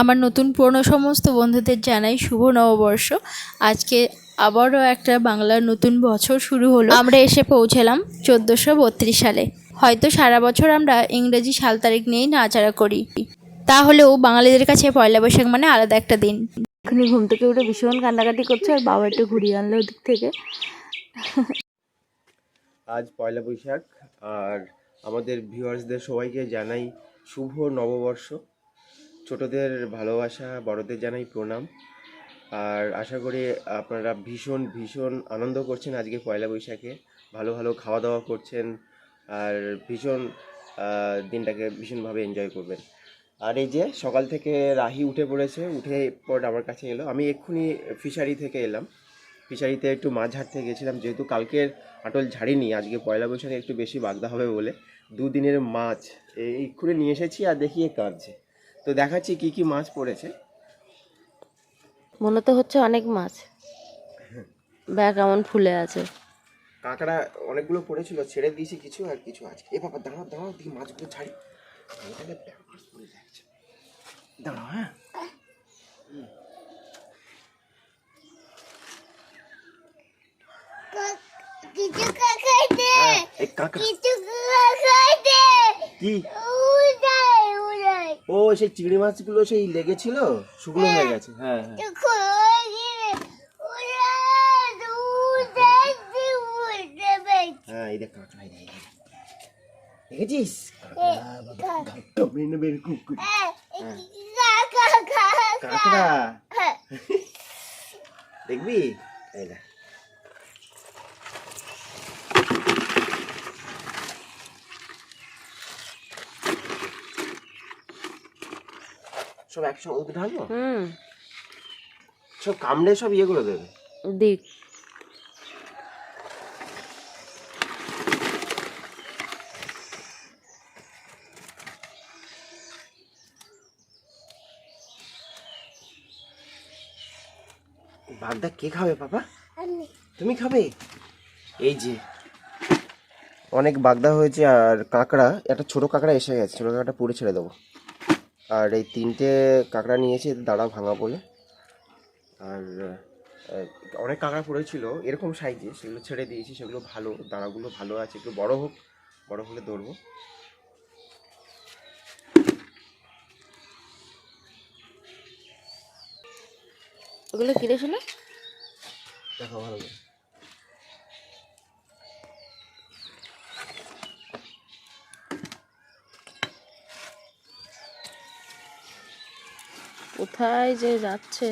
আমার নতুন পুরনো সমস্ত বন্ধুদের জানাই শুভ নববর্ষ। আজকে আবারও একটা বাংলার নতুন বছর শুরু হলো। আমরা এসে পৌঁছলাম চোদ্দোশো বত্রিশ সালে। হয়তো সারা বছর আমরা ইংরেজি সাল তারিখ নিয়েই নাচাড়া করি। তাহলেও বাঙালিদের কাছে পয়লা বৈশাখ মানে আলাদা একটা দিন। এখনই ঘুম থেকে উঠে ভীষণ কান্নাকাটি করছে আর বাবা একটু ঘুরিয়ে আনলো ওদিক থেকে। আজ পয়লা বৈশাখ আর আমাদের ভিউয়ার্সদের সবাইকে জানাই শুভ নববর্ষ। ছোটদের ভালোবাসা, বড়দের জানাই প্রণাম। আর আশা করি আপনারা ভীষণ ভীষণ আনন্দ করছেন আজকে পয়লা বৈশাখে। ভালো ভালো খাওয়া দাওয়া করছেন আর ভীষণ দিনটাকে ভীষণভাবে এনজয় করবেন। আর এই যে সকাল থেকে রাহি উঠে পড়েছে, উঠে পর আমার কাছে এলো। আমি এক্ষুনি ফিশারি থেকে এলাম। ফিশারিতে একটু মাছ ঝাড়তে গেছিলাম, যেহেতু কালকের আটল ঝাড়িনি, আজকে পয়লা বৈশাখে একটু বেশি বাগদা হবে বলে। দুদিনের মাছ এই এক্ষুনি নিয়ে এসেছি আর দেখিয়ে কাঁদছে। তো দেখাচ্ছি কি কি মাছ পড়েছে। মনে তো হচ্ছে অনেক মাছ। ব্যাগ এমন ফুলে আছে। কাঁকড়া অনেকগুলো পড়েছিল ছেড়ে দিয়েছি কিছু আর কিছু আছে এ বাবা দাঁড়াও দাঁড়াও দেখি মাছগুলো ছাড়ি। ব্যাপার পড়ে যাচ্ছে। দাঁড়াও হ্যাঁ। কিছু খাইতে হ্যাঁ, এই কাঁকড়া। কিছু খাইতে কি? সেই চিংড়ি মাছগুলো সেই লেগেছিল শুকনো হয়ে গেছে হ্যাঁ হ্যাঁ। হ্যাঁ এই দেখ কাঁকড়া এই দেখ, দেখেছিস? মেনে বের কুকুর কাঁকড়া। দেখবি? এই দেখ। সব একসঙ্গে ওকে ঢালবো? হুম। সব কামড়ে সব ইয়ে করে দেবে? দিক। বাগদা কে খাবে বাবা তুমি খাবে? এই যে অনেক বাগদা হয়েছে আর কাঁকড়া একটা ছোট কাঁকড়া এসে গেছে ছোট কাঁকড়া পুড়ে ছেড়ে দেবো। আর এই তিনটে কাঁকড়া নিয়েছি দাঁড়া ভাঙা বলে। আর অনেক কাঁকড়া পড়েছিল এরকম সাইজে সেগুলো ছেড়ে দিয়েছি সেগুলো ভালো দাঁড়াগুলো ভালো আছে একটু বড় হোক বড় হলে ধরবো। ওগুলো কিনে শোনা দেখো ভালো কোথায় যে যাচ্ছে।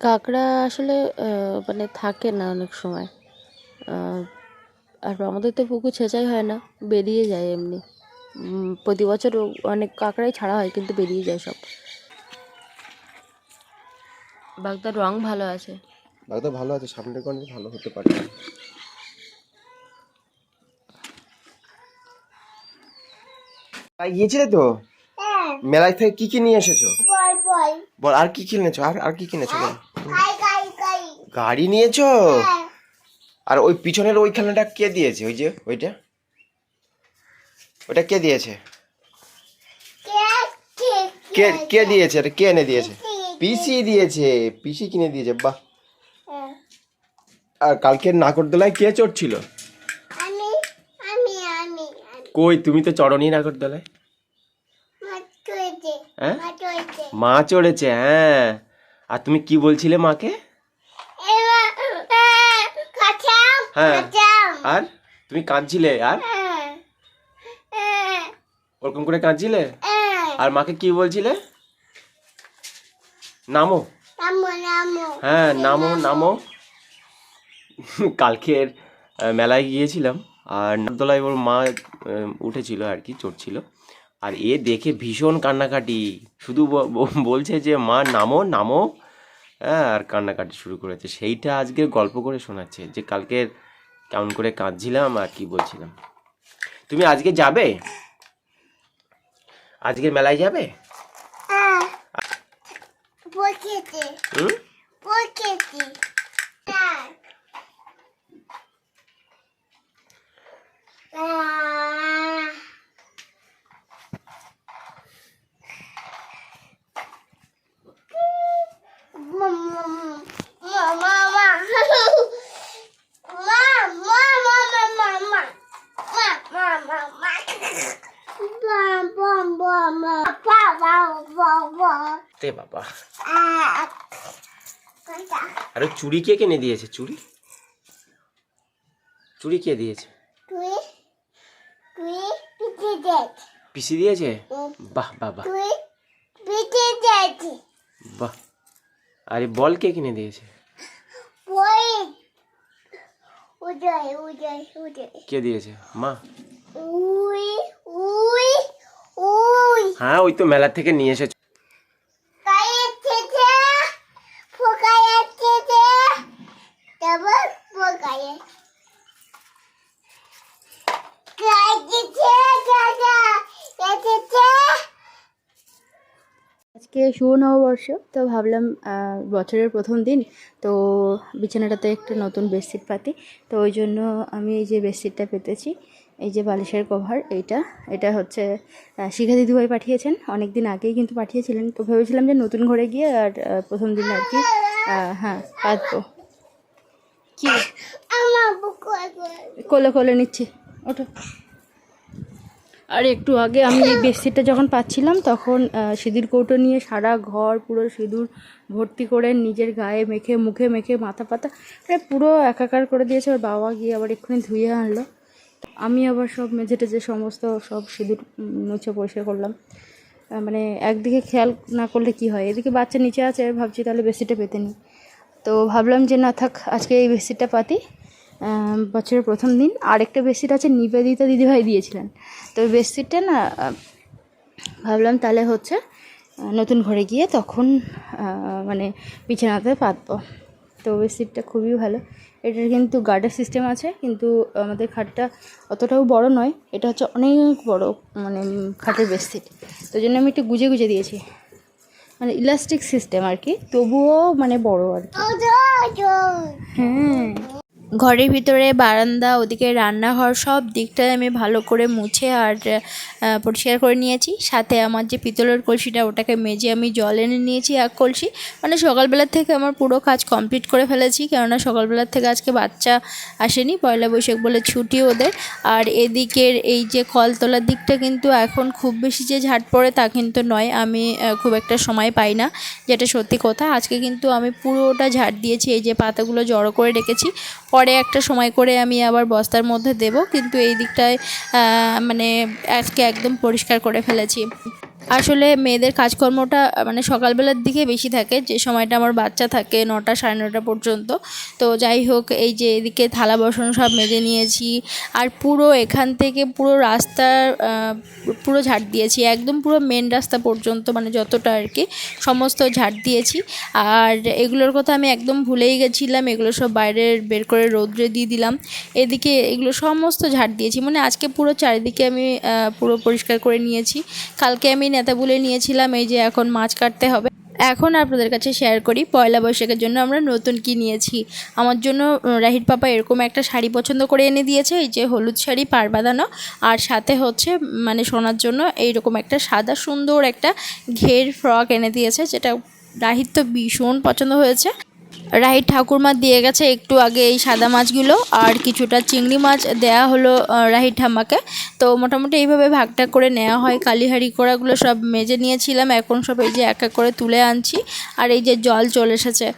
কাঁকড়া আসলে মানে থাকে না অনেক সময়। আর আমাদের তো পুকুর ছেঁচাই হয় না, বেরিয়ে যায় এমনি। প্রতি বছর অনেক কাঁকড়াই ছাড়া হয়, কিন্তু বেরিয়ে যায় সব। বাগদার রং ভালো আছে। বাগদা ভালো আছে সামনের গঞ্জে ভালো হতে পারে। গিয়েছিলে তো? হ্যাঁ। মেলায় থেকে কি কি নিয়ে এসেছ? বল আর কি কিনেছো আর আর কি কিনেছো বল? খাই খাই খাই গাড়ি নিয়েছো? হ্যাঁ। আর ওই পিছনের ওই খেলনাটা কে দিয়েছে? ওই যে ওইটা? ওটা কে দিয়েছে? কে কে কে কে দিয়েছে? এটা কে এনে দিয়েছে? পিসি দিয়েছে পিসি কিনে দিয়েছে বাহ। হ্যাঁ। আর কালকে নাগরদোলায় কে চড়ছিল আমি আমি আমি আমি। কই তুমি তো চড়নি নাগরদোলায়? হ্যাঁ? মা চড়েছে। হ্যাঁ। আর তুমি কি বলছিলে মাকে? হ্যাঁ। আর? তুমি কাঁদছিলে আর? হ্যাঁ হ্যাঁ। ওরকম করে কাঁদছিলে? হ্যাঁ। আর মাকে কি বলছিলে? নামো। হ্যাঁ নামো নামো। কালকের মেলায় গিয়েছিলাম আর নাগরদোলায় ওর মা উঠেছিল আর কি চড়ছিল আর এ দেখে ভীষণ কান্নাকাটি। শুধু বলছে যে মা নামো নামো। হ্যাঁ আর কান্নাকাটি শুরু করেছে। সেইটা আজকে গল্প করে শোনাচ্ছে যে কালকে কেমন করে কাঁদছিলাম আর কি বলছিলাম। তুমি আজকে যাবে? আজকের মেলায় যাবে? হ্যাঁ পকেটে হুম চুড়ি কে কিনে দিয়েছে? চুড়ি? চুড়ি কে দিয়েছে? পিসি দিয়েছে? বাহ বাহ বাহ। বাহ। আরে বল কে কিনে দিয়েছে? কে দিয়েছে? মা। হ্যাঁ ওই তো মেলা থেকে নিয়ে এসেছে গায়ে থেকে ফোকায় থেকে তারপর ফোকায় গায়ে থেকে দাদা এসেছে আজকে শুভ নববর্ষ তো ভাবলাম বছরের প্রথম দিন তো বিছানাটাতে একটা নতুন বেডশিট পাতি তো ওই জন্য আমি এই যে বেডশিটটা পেতেছি এই যে বালিশের কভার এইটা এটা হচ্ছে শিখা দিদিভাই পাঠিয়েছেন অনেক দিন আগেই কিন্তু পাঠিয়েছিলেন তো ভেবেছিলাম যে নতুন ঘরে গিয়ে আর প্রথম দিন আর কি হ্যাঁ পাতবো। কি? কোলে কোলে নিচ্ছি ওঠো। আর একটু আগে আমি এই বেডশিটটা যখন পাচ্ছিলাম, তখন সিঁদুর কৌটো নিয়ে সারা ঘর পুরো সিঁদুর ভর্তি করে নিজের গায়ে মেখে, মুখে মেখে, মাথা পাতা মানে পুরো একাকার করে দিয়েছে। ওর বাবা গিয়ে আবার এক্ষুনি ধুয়ে আনলো। আমি আবার সব মেঝে টেঝে সমস্ত সব সিঁদুর মুছে পরিষ্কার করলাম। মানে একদিকে খেয়াল না করলে কি হয়? এদিকে বাচ্চা নিচে আছে, ভাবছি তাহলে বেডশিটটা পেতে নিই তো ভাবলাম যে, না থাক, আজকে এই বেডশিটটা পাতি। বছরের প্রথম দিন। আরেকটা বেডশিট আছে নিবেদিতা দিদিভাই দিয়েছিলেন। তো ওই বেডশিটটা না ভাবলাম তাহলে হচ্ছে নতুন ঘরে গিয়ে তখন মানে বিছানাতে পাতবো। তো বেডশিটটা খুবই ভালো। এটার কিন্তু গার্ডার সিস্টেম আছে কিন্তু আমাদের খাটটা অতটাও বড় নয়। এটা হচ্ছে অনেক বড় মানে খাটের বেডশিট। তো জন্য আমি একটু গুজে গুজে দিয়েছি। মানে ইলাস্টিক সিস্টেম আর কি তবুও মানে বড় আর কি। হ্যাঁ। ঘরের ভিতরে বারান্দা, ওদিকে রান্নাঘর, সব দিকটায় আমি ভালো করে মুছে আর পরিষ্কার করে নিয়েছি। সাথে আমার যে পিতলের কলসিটা, ওটাকে মেজে আমি জল এনে নিয়েছি এক কলসি। মানে সকালবেলার থেকে আমার পুরো কাজ কমপ্লিট করে ফেলেছি, কেননা সকালবেলার থেকে আজকে বাচ্চা আসেনি, পয়লা বৈশাখ বলে ছুটি ওদের। আর এদিকের এই যে কলতলার দিকটা কিন্তু এখন খুব বেশি যে ঝাট পড়ে তা কিন্তু নয়, আমি খুব একটা সময় পাই না, যেটা সত্যি কথা। আজকে কিন্তু আমি পুরোটা ঝাড় দিয়েছি, এই যে পাতাগুলো জড়ো করে রেখেছি। পরে একটা সময় করে আমি আবার বস্তার মধ্যে দেব, কিন্তু এই দিকটায় মানে আজকে একদম পরিষ্কার করে ফেলেছি। আসলে মেয়েদের কাজকর্মটা মানে সকালবেলার দিকে বেশি থাকে যে সময়টা আমার বাচ্চা থাকে নটা সাড়ে নটা পর্যন্ত। তো যাই হোক এই যে এদিকে থালা বাসন সব মেজে নিয়েছি আর পুরো এখান থেকে পুরো রাস্তার আহ, পুরো ঝাড় দিয়েছি একদম পুরো মেন রাস্তা পর্যন্ত মানে যতটা আর কি সমস্ত ঝাড় দিয়েছি। আর এগুলোর কথা আমি একদম ভুলেই গেছিলাম এগুলো সব বাইরে বের করে রৌদ্রে দিয়ে দিলাম। এদিকে এগুলো সমস্ত ঝাড় দিয়েছি মানে আজকে পুরো চারিদিকে আমি পুরো পরিষ্কার করে নিয়েছি। কালকে আমি নেতা বলে নিয়েছিলাম, এই যে এখন মাছ কাটতে হবে। এখন আপনাদের কাছে শেয়ার করি, পয়লা বৈশাখের জন্য আমরা নতুন কি নিয়েছি। আমার জন্য রাহির পাপা এরকম একটা শাড়ি পছন্দ করে এনে দিয়েছে, এই যে হলুদ শাড়ি পার বাঁধানো। আর সাথে হচ্ছে মানে সোনার জন্য এইরকম একটা সাদা সুন্দর একটা ঘের ফ্রক এনে দিয়েছে, যেটা রাহির তো ভীষণ পছন্দ হয়েছে। রাহির ঠাকুরমা দিয়ে গেছে একটু আগে এই সাদা মাছগুলো আর কিছুটা চিংড়ি মাছ দেয়া হলো রাহির ঠাম্মাকে। তো মোটামুটি এইভাবে ভাগটা করে নেওয়া হয়। কালীহারি কোড়াগুলো সব মেজে নিয়েছিলাম, এখন সব এই যে এক এক করে তুলে আনছি আর এই যে জল চলে এসেছে।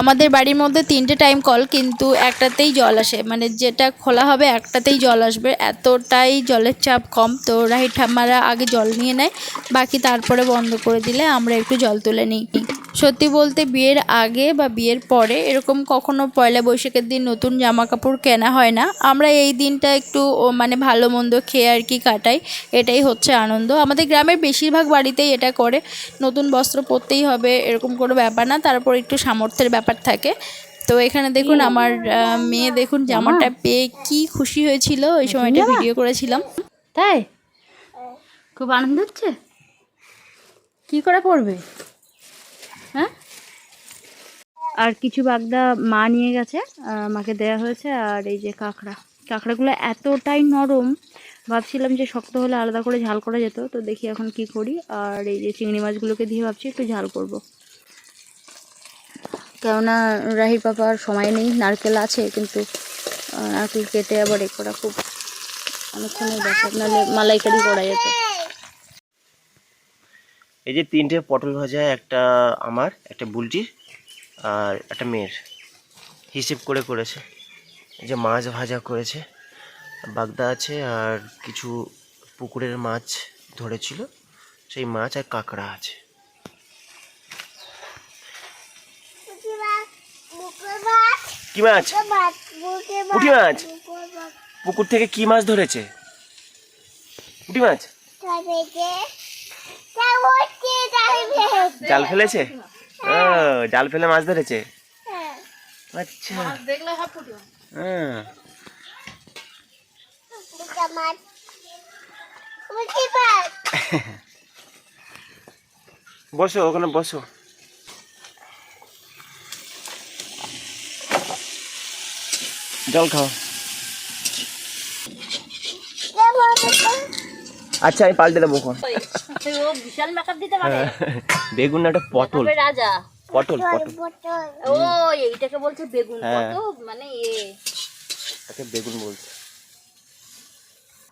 আমাদের বাড়ির মধ্যে তিনটে টাইম কল কিন্তু একটাতেই জল আসে। মানে যেটা খোলা হবে একটাতেই জল আসবে। এতটাই জলের চাপ কম। তো রাহির ঠাম্মারা আগে জল নিয়ে নেয়, বাকি তারপরে বন্ধ করে দিলে আমরা একটু জল তুলে নিই। সত্যি বলতে বিয়ের আগে বা বিয়ের পরে এরকম কখনো পয়লা বৈশাখের দিন নতুন জামা কাপড় কেনা হয় না। আমরা এই দিনটা একটু মানে ভালো মন্দ খেয়ে আর কি কাটাই এটাই হচ্ছে আনন্দ। আমাদের গ্রামের বেশিরভাগ বাড়িতেই এটা করে। নতুন বস্ত্র পরতেই হবে এরকম কোনো ব্যাপার না তারপর একটু সামর্থ্যের ব্যাপার থাকে। তো এখানে দেখুন আমার মেয়ে দেখুন জামাটা পেয়ে কি খুশি হয়েছিল ওই সময়টা ভিডিও করেছিলাম। তাই? খুব আনন্দ হচ্ছে? কি করে পড়বে আর কিছু বাগদা মা নিয়ে গেছে মাকে দেয়া হয়েছে, আর এই যে কাঁকড়া। কাঁকড়াগুলো এতটাই নরম, ভাবছিলাম যে শক্ত হলে আলাদা করে ঝাল করা যেত, তো দেখি এখন কি করি। আর এই যে চিংড়ি মাছগুলোকে দিয়ে ভাবছি একটু ঝাল করব। কেননা রাহির পাপার সময় নেই, নারকেল আছে, কিন্তু নারকেল কেটে আবার এ করা খুব অনেকক্ষণের ব্যাপার, নাহলে মালাইকারি করা যেত। এই যে তিনটে পটল ভাজা, একটা আমার, একটা বুলটির আর একটা মেয়ের হিসেব করে করেছে। যে মাছ ভাজা করেছে। বাগদা আছে আর কিছু পুকুরের মাছ ধরেছিল। সেই মাছ আর কাঁকড়া আছে। কি মাছ? পুঁটি মাছ? পুকুর থেকে কি মাছ ধরেছে? পুঁটি মাছ? জাল ফেলেছে? ও জাল ফেলে মাছ ধরেছে? হ্যাঁ। আচ্ছা। হ্যাঁ। বুকে মাছ। বসো ওখানে বসো। জল খাও। আচ্ছা আমি পাল্টে দেবো বিশাল মেকআপ দিতে পারে। বেগুন না একটা পটল। রাজা। পটল পটল ও এইটাকে বলছে বেগুন হ্যাঁ। মানে এ। তাকে বেগুন বলছে।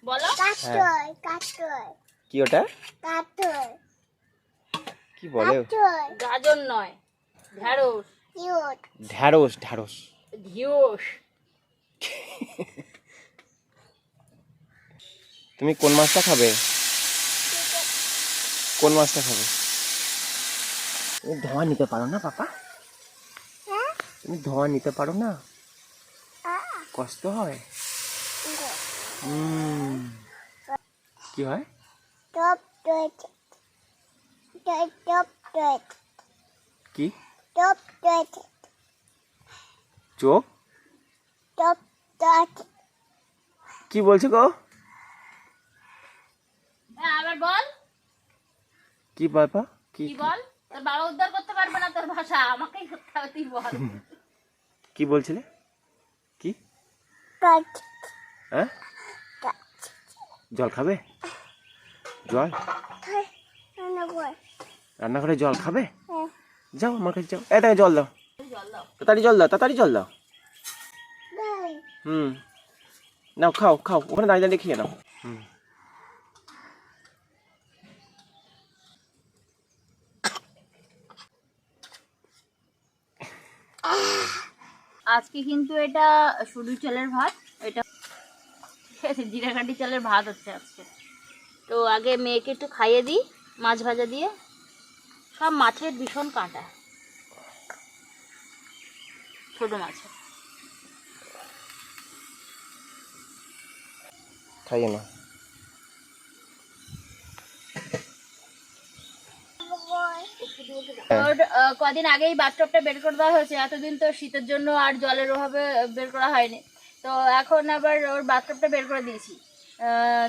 বলো। কাটই কি ওটা? কি বলে? গাজর নয় ঢ্যাঁড়স ঢ্যাঁড়স ঢ্যাঁড়স ঘিওস তুমি কোন মাছটা খাবে? কোন মাছটা খাবে? তুমি ধোঁয়া নিতে পারো না পাপা? হ্যাঁ? তুমি ধোঁয়া নিতে পারো না? কষ্ট হয়? কি হয়? কি? চোখ? কি বলছো গো? হ্যাঁ আবার বল। কি বাবা কি বল? তোর বাবা উদ্ধার করতে পারবে না তোর ভাষা আমাকেই করতে হবে তুই বল। কি বলছিলে? কি? হ্যাঁ? জল খাবে? জল? নবল রান্নাঘরে। জল খাবে? হ্যাঁ। যাও আমার কাছে যাও। এই তাকে জল দাও। তাড়াতাড়ি জল দাও তাড়াতাড়ি জল দাও। হুম। নাও খাও খাও। ওখানে দাঁড়িয়ে দাঁড়িয়ে খেয়ে নাও। হুম। আজকে কিন্তু এটা শুধু চালের ভাত, এটা আছে চালের ভাত হচ্ছে আজকে। তো আগে মেয়েকে একটু খাইয়ে দিই, মাছ ভাজা দিয়ে। সব মাছের ভীষণ কাঁটা, ছোটো মাছের। খাইয়ে নাও ওর আহ, কদিন আগেই বাথটবটা বের করে দেওয়া হয়েছে। এতদিন তো শীতের জন্য আর জলের অভাবে বের করা হয়নি। তো এখন আবার ওর বাথটবটা বের করে দিয়েছি।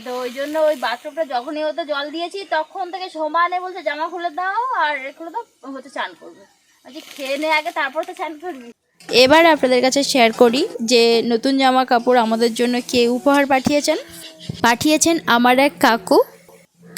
তো ওই জন্য ওই বাথটবটা যখনই হতো জল দিয়েছি, তখন থেকে সমানে বলছে, জামা খুলে দাও আর এ খুলে দাও, হচ্ছে চান করবে। আচ্ছা খেয়ে নে আগে তারপর তো চান করবি। এবার আপনাদের কাছে শেয়ার করি যে নতুন জামা কাপড় আমাদের জন্য কে উপহার পাঠিয়েছেন? পাঠিয়েছেন আমার এক কাকু।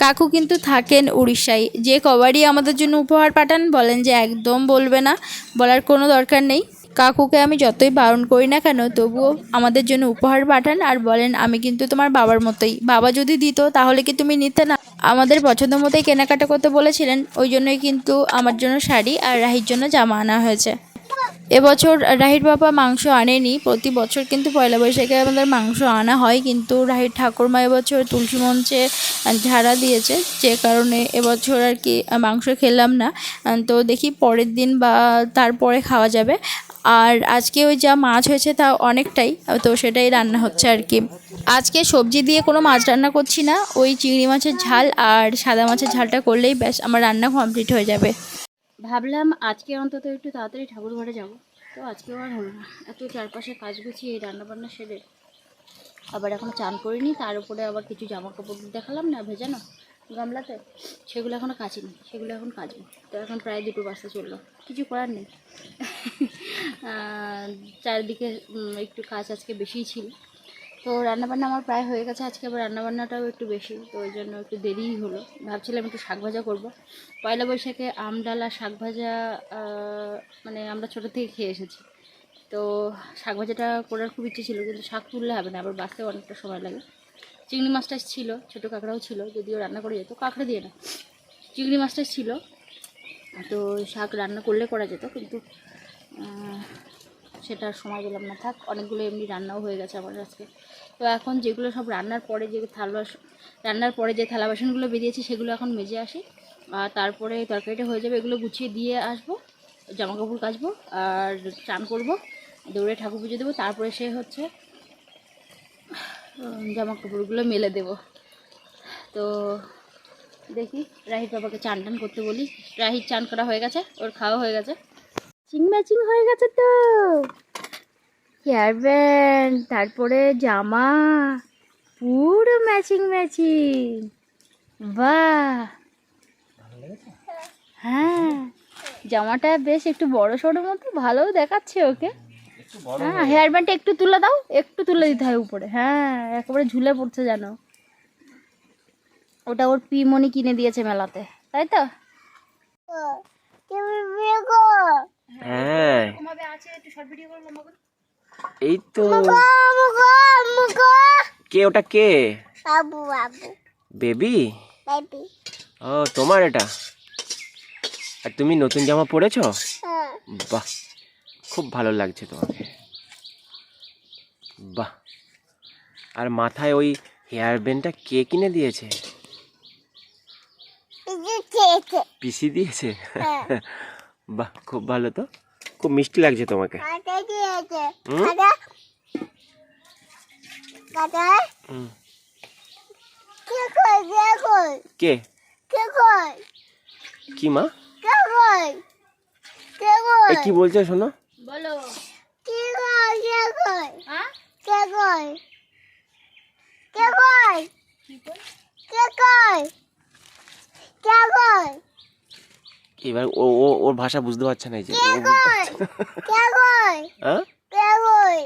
কাকু কিন্তু থাকেন উড়িষ্যায়। যে কবারই আমাদের জন্য উপহার পাঠান, বলেন যে একদম বলবে না, বলার কোনো দরকার নেই। কাকুকে আমি যতই বারণ করি না কেন, তবুও আমাদের জন্য উপহার পাঠান আর বলেন, আমি কিন্তু তোমার বাবার মতোই। বাবা যদি দিত, তাহলে কি তুমি নিতে না? আমাদের পছন্দ মতোই কেনাকাটা করতে বলেছিলেন, ওই জন্যই কিন্তু আমার জন্য শাড়ি আর রাহির জন্য জামা আনা হয়েছে। এবছর রাহির বাবা মাংস আনেনি, প্রতি বছর কিন্তু পয়লা বৈশাখে আমাদের মাংস আনা হয়, কিন্তু রাহির ঠাকুরমা এবছর তুলসী মঞ্চে ঝাড়া দিয়েছে, যে কারণে এবছর আর কি মাংস খেলাম না। তো দেখি পরের দিন বা তারপরে খাওয়া যাবে। আর আজকে ওই যা মাছ হয়েছে তা অনেকটাই, তো সেটাই রান্না হচ্ছে আর কি। আজকে সবজি দিয়ে কোনো মাছ রান্না করছি না, ওই চিংড়ি মাছের ঝাল আর সাদা মাছের ঝালটা করলেই ব্যাস, আমার রান্না কমপ্লিট হয়ে যাবে। ভাবলাম আজকে অন্তত একটু তাড়াতাড়ি ঠাকুর ঘরে যাব। তো আজকেও আর হলো না। এত চারপাশে কাজ গুছিয়ে রান্না বান্না সেরে। আবার এখনও চান করিনি, তার উপরে আবার কিছু জামা কাপড় দেখালাম না ভেজানো গামলাতে। সেগুলো এখনও কাচিনি, সেগুলো এখন কাচবো তো এখন প্রায় দুটো বাজতে চলল। কিছু করার নেই। চারিদিকে একটু কাজ আজকে বেশিই ছিল। তো রান্নাবান্না আমার প্রায় হয়ে গেছে। আজকে আবার রান্নাবান্নাটাও একটু বেশি, তো ওই জন্য একটু দেরিই হলো। ভাবছিলাম একটু শাক ভাজা করব। পয়লা বৈশাখে আম, ডাল শাক ভাজা মানে আমরা ছোটো থেকে খেয়ে এসেছি। তো শাক ভাজাটা করার খুব ইচ্ছে ছিল, কিন্তু শাক তুললে হবে না, আবার বাঁচতেও অনেকটা সময় লাগে। চিংড়ি মাছটা ছিল, ছোটো কাঁকড়াও ছিল, যদিও রান্না করে যেত, কাঁকড়া দিয়ে না। চিংড়ি মাছটা ছিল, তো শাক রান্না করলে করা যেত, কিন্তু সেটা সময় পেলাম না। থাক, অনেকগুলো এমনি রান্নাও হয়ে গেছে আমার আজকে। তো এখন যেগুলো সব রান্নার পরে যে থালা রান্নার পরে যে থালা বাসনগুলো বেরিয়েছে সেগুলো এখন মেজে আসি। আর তারপরে তরকারিটা হয়ে যাবে, এগুলো গুছিয়ে দিয়ে আসব জামা কাপড় কাচবো আর চান করব, দৌড়ে ঠাকুর পুজো দেবো। তারপরে সে হচ্ছে জামা কাপড়গুলো মেলে দেব। তো দেখি, রাহির বাবাকে চান টান করতে বলি। রাহির চান করা হয়ে গেছে, ওর খাওয়া হয়ে গেছে। চিং ম্যাচিং হয়ে গেছে তো। হেয়ার ব্যান্ড তারপরে জামা পুরো ম্যাচিং ম্যাচিং। বাহ। হ্যাঁ। জামাটা বেশ একটু বড় সড়ো মতো ভালো দেখাচ্ছে ওকে। হ্যাঁ হেয়ার ব্যান্ডটা একটু তুলে দাও একটু তুলে দিতে হয় উপরে। হ্যাঁ একেবারে ঝুলে পড়ছে জানো ওটা ওর পিমনি কিনে দিয়েছে মেলাতে তাই তো? হ্যাঁ আছে একটু শর্ট ভিডিও করলাম এই তো। মুগো মুগো কে ওটা কে? বাবু বাবু। বেবি? বেবি। ও তোমার এটা? আর তুমি নতুন জামা পরেছো? হ্যাঁ। বাহ খুব ভালো লাগছে তোমাকে। বাহ। আর মাথায় ওই হেয়ার ব্যান্ডটা কে কিনে দিয়েছে। পিসি দিয়েছে? হ্যাঁ। বাহ খুব ভালো তো। খুব মিষ্টি লাগছে তোমাকে। কে কই কে কই কে? কে কই কি মা? কে কই কে কই এ কি বলছো শোনো? বলো। কে কই কে কই হ্যাঁ কে কই কে কই কে কই কে কই এবার ও ও ওর ভাষা বুঝতে পারছে না এই যে। ও কে বুঝতে কই? পারছে না। কে কই? হ্যাঁ? কে কই?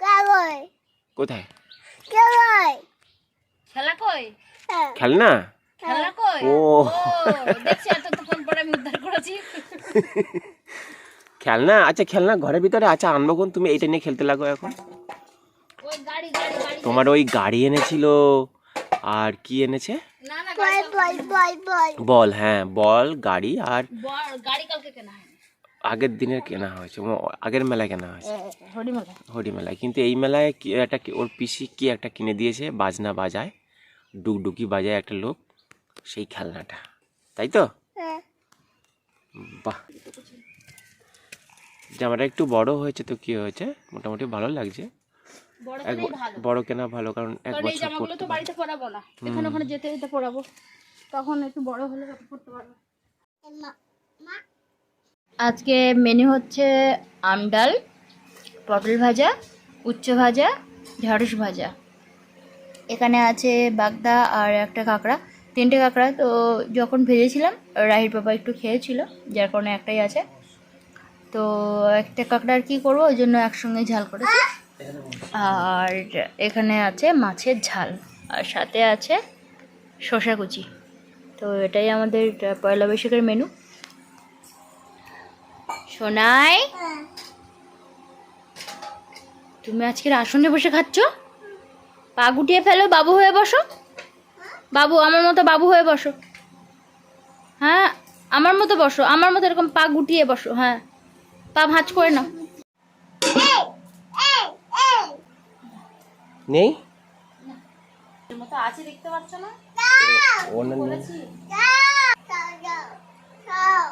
কে কই? কোথায়? কে কই? খেলা কই? হ্যাঁ। খেলনা? খেলা কই? ও। দেখছি পরে আমি উদ্ধার করেছি। খেলনা? আচ্ছা খেলনা ঘরের ভিতরে? আচ্ছা আনব কোন তুমি এইটা নিয়ে খেলতে লাগো এখন। ওই গাড়ি গাড়ি গাড়ি। তোমার ওই গাড়ি এনেছিল। আর কি এনেছে? বল বল বল বল। বল হ্যাঁ বল গাড়ি আর বড় গাড়ি কালকে কেনা হয়নি আগের দিনের কেনা হয়েছে আগের মেলায় কেনা হয়েছে। হরি মেলায়। কিন্তু এই মেলায় কি একটা ওর পিসি কি একটা কিনে দিয়েছে বাজনা বাজায় ডুকডুকি বাজায় একটা লোক সেই খেলনাটা। তাই তো? হ্যাঁ বাহ। জামাটা একটু বড় হয়েছে তো কি হয়েছে? মোটামুটি ভালো লাগছে। বড় কেনা ভালো কারণ এক কারণ এই বছর জামাগুলো তো বাড়িতে পরাবো না। এখানে ওখানে যেতে যেতে পরাবো। তখন একটু বড় হলে পড়তে পারব। আজকে মেনু হচ্ছে আম ডাল পটল ভাজা উচ্চ ভাজা ঢেঁড়স ভাজা। এখানে আছে বাগদা আর একটা কাঁকড়া তিনটে কাঁকড়া। তো যখন ভেজেছিলাম রাহির বাবা একটু খেয়েছিল যার কারণে একটাই আছে। তো একটা কাঁকড়া আর কী করব? ওই জন্য একসঙ্গে ঝাল করেছি। আর এখানে আছে মাছের ঝাল, আর সাথে আছে শসা কুচি। তো এটাই আমাদের পয়লা বৈশাখের মেনু সোনাই, তুমি আজকের আসনে বসে খাচ্ছ? পা গুটিয়ে ফেলো, বাবু হয়ে বসো। বাবু, আমার মতো বাবু হয়ে বসো। হ্যাঁ আমার মতো বসো, আমার মতো এরকম পা গুটিয়ে বসো হ্যাঁ। পা ভাঁজ করে নাও। নেই? আছে দেখতে পাচ্ছ না? ওর না নেই। দাও দাও দাও দাও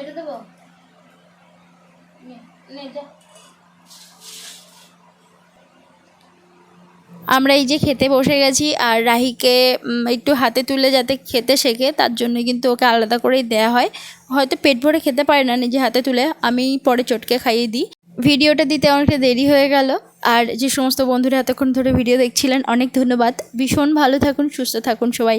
এটা দেবো। নে, নে, যা। আমরা এই যে খেতে বসে গেছি আর রাহিকে একটু হাতে তুলে যাতে খেতে শেখে তার জন্য কিন্তু ওকে আলাদা করেই দেয়া হয়। হয়তো পেট ভরে খেতে পারে না নিজে হাতে তুলে আমি পরে চটকে খাইয়ে দিই। ভিডিওটা দিতে অনেকটা দেরি হয়ে গেল। আর যে সমস্ত বন্ধুরা এতক্ষণ ধরে ভিডিও দেখছিলেন, অনেক ধন্যবাদ। ভীষণ ভালো থাকুন, সুস্থ থাকুন সবাই।